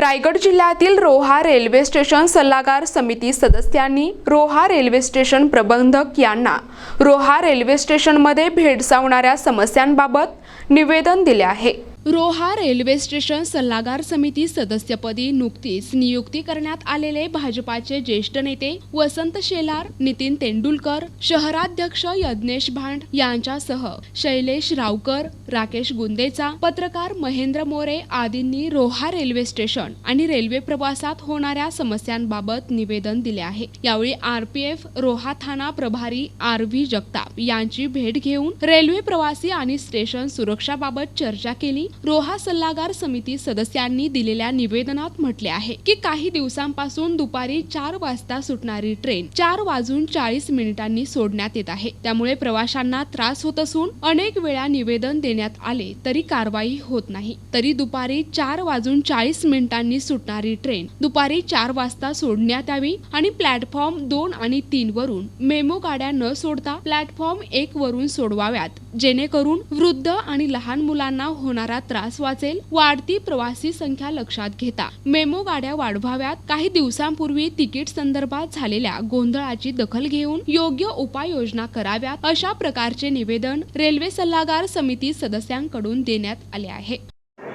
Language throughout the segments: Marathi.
रायगड जिल्ह्यातील रोहा रेल्वे स्टेशन सल्लागार समिती सदस्यांनी रोहा रेल्वे स्टेशन प्रबंधक यांना रोहा रेल्वे स्टेशनमध्ये भेडसावणाऱ्या समस्यांबाबत निवेदन दिले आहे. रोहा रेल्वे स्टेशन सल्लागार समिती सदस्यपदी नुकतीच नियुक्ती करण्यात आलेले भाजपाचे ज्येष्ठ नेते वसंत शेलार नितीन तेंडुलकर शहराध्यक्ष यज्ञेश भांड यांच्यासह शैलेश रावकर राकेश गुंदेचा पत्रकार महेंद्र मोरे आदींनी रोहा रेल्वे स्टेशन आणि रेल्वे प्रवासात होणाऱ्या समस्यांबाबत निवेदन दिले आहे. यावेळी आरपीएफ रोहा थाना प्रभारी आर व्ही जगताप यांची भेट घेऊन रेल्वे प्रवासी आणि स्टेशन सुरक्षाबाबत चर्चा केली. रोहा सल्लागार समिती सदस्यांनी दिलेल्या निवेदनात म्हटले आहे की काही दिवसांपासून दुपारी चार वाजता सुटणारी ट्रेन चार वाजून चाळीस मिनिटांनी सोडण्यात येत आहे. त्यामुळे प्रवाशांना त्रास होत असून अनेक वेळा निवेदन देण्यात आले तरी कारवाई होत नाही. तरी दुपारी चार वाजून चाळीस मिनिटांनी सुटणारी ट्रेन दुपारी चार वाजता सोडण्यात यावी आणि प्लॅटफॉर्म दोन आणि तीन वरून मेमो गाड्या न सोडता प्लॅटफॉर्म एक वरून सोडवाव्यात. जेणेकरून वृद्ध आणि लहान मुलांना होणारा त्रास वाचेल वाढती प्रवासी संख्या लक्षात घेता. मेमो गाड्या वाढवाव्यात. काही दिवसांपूर्वी तिकीट संदर्भात झालेल्या गोंधळाची दखल घेऊन योग्य उपाययोजना कराव्यात अशा प्रकारचे निवेदन रेल्वे सल्लागार समिती सदस्यांकडून देण्यात आले आहे.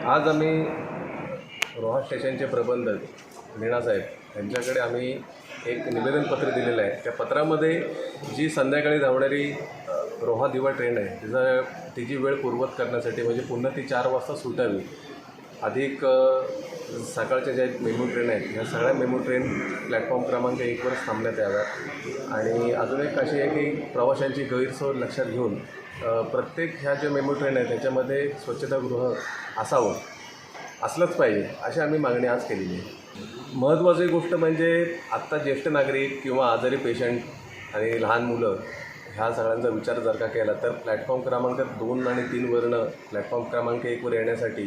आज आम्ही रोहा स्टेशनचे प्रबंधक मीणासाहेब यांच्याकडे आम्ही एक निवेदनपत्र दिलेलं आहे. त्या पत्रामध्ये जी संध्याकाळी धावणारी रोहा दिवा ट्रेन आहे. त्याचा तिची वेळ पूर्वत करण्यासाठी म्हणजे पुन्हा ती चार वाजता सुटावी. अधिक सकाळच्या ज्या मेमो ट्रेन आहेत ह्या सगळ्या मेमो ट्रेन प्लॅटफॉर्म क्रमांक एकवरच थांबण्यात याव्यात. आणि अजून एक अशी आहे की प्रवाशांची गैरसोय लक्षात घेऊन प्रत्येक ह्या ज्या मेमो ट्रेन आहेत त्याच्यामध्ये स्वच्छतागृह असावं. असलंच पाहिजे अशी आम्ही मागणी आज केलेली आहे. महत्त्वाची गोष्ट म्हणजे आत्ता ज्येष्ठ नागरिक किंवा आजारी पेशंट आणि लहान मुलं ह्या सगळ्यांचा विचार जर का केला तर प्लॅटफॉर्म क्रमांक दोन आणि तीनवरनं प्लॅटफॉर्म क्रमांक एकवर येण्यासाठी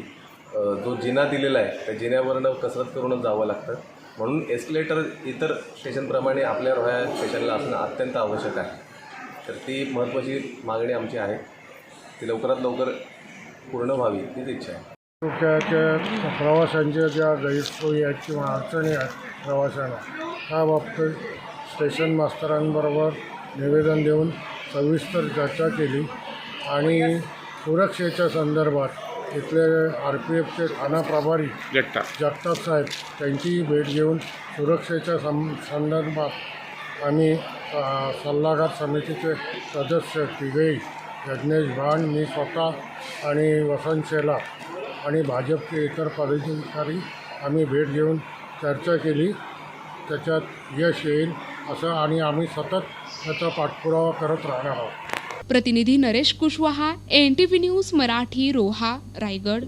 जो जिना दिलेला आहे त्या जिन्यावरनं कसरत करूनच जावं लागतं. म्हणून एस्केलेटर इतर स्टेशनप्रमाणे आपल्या रोह्या स्टेशनला असणं अत्यंत आवश्यक आहे. तर ती महत्त्वाची मागणी आमची आहे. ती लवकरात लवकर पूर्ण व्हावी हीच इच्छा आहे. तालुक्याच्या प्रवाशांच्या ज्या गैरसोयी आहेत किंवा अडचणी आहेत प्रवाशांना त्या बाबतीत स्टेशन मास्तरांबरोबर निवेदन देऊन सविस्तर चर्चा केली आणि सुरक्षेच्या संदर्भात इथले आर पी एफचे ठाणा प्रभारी जगताप. साहेब त्यांचीही भेट घेऊन सुरक्षेच्या सं संदर्भात आम्ही सल्लागार समितीचे सदस्य तिघेही यज्ञेश भान मी स्वतः आणि वसंत शेला आणि भाजपचे इतर पदाधिकारी आम्ही भेट घेऊन चर्चा केली. त्याच्यात यश येईल. असं आणि आम्ही सतत त्याचा पाठपुरावा करत राहणार आहोत. प्रतिनिधी Naresh Kushwaha N T V news Marathi Roha Raigad.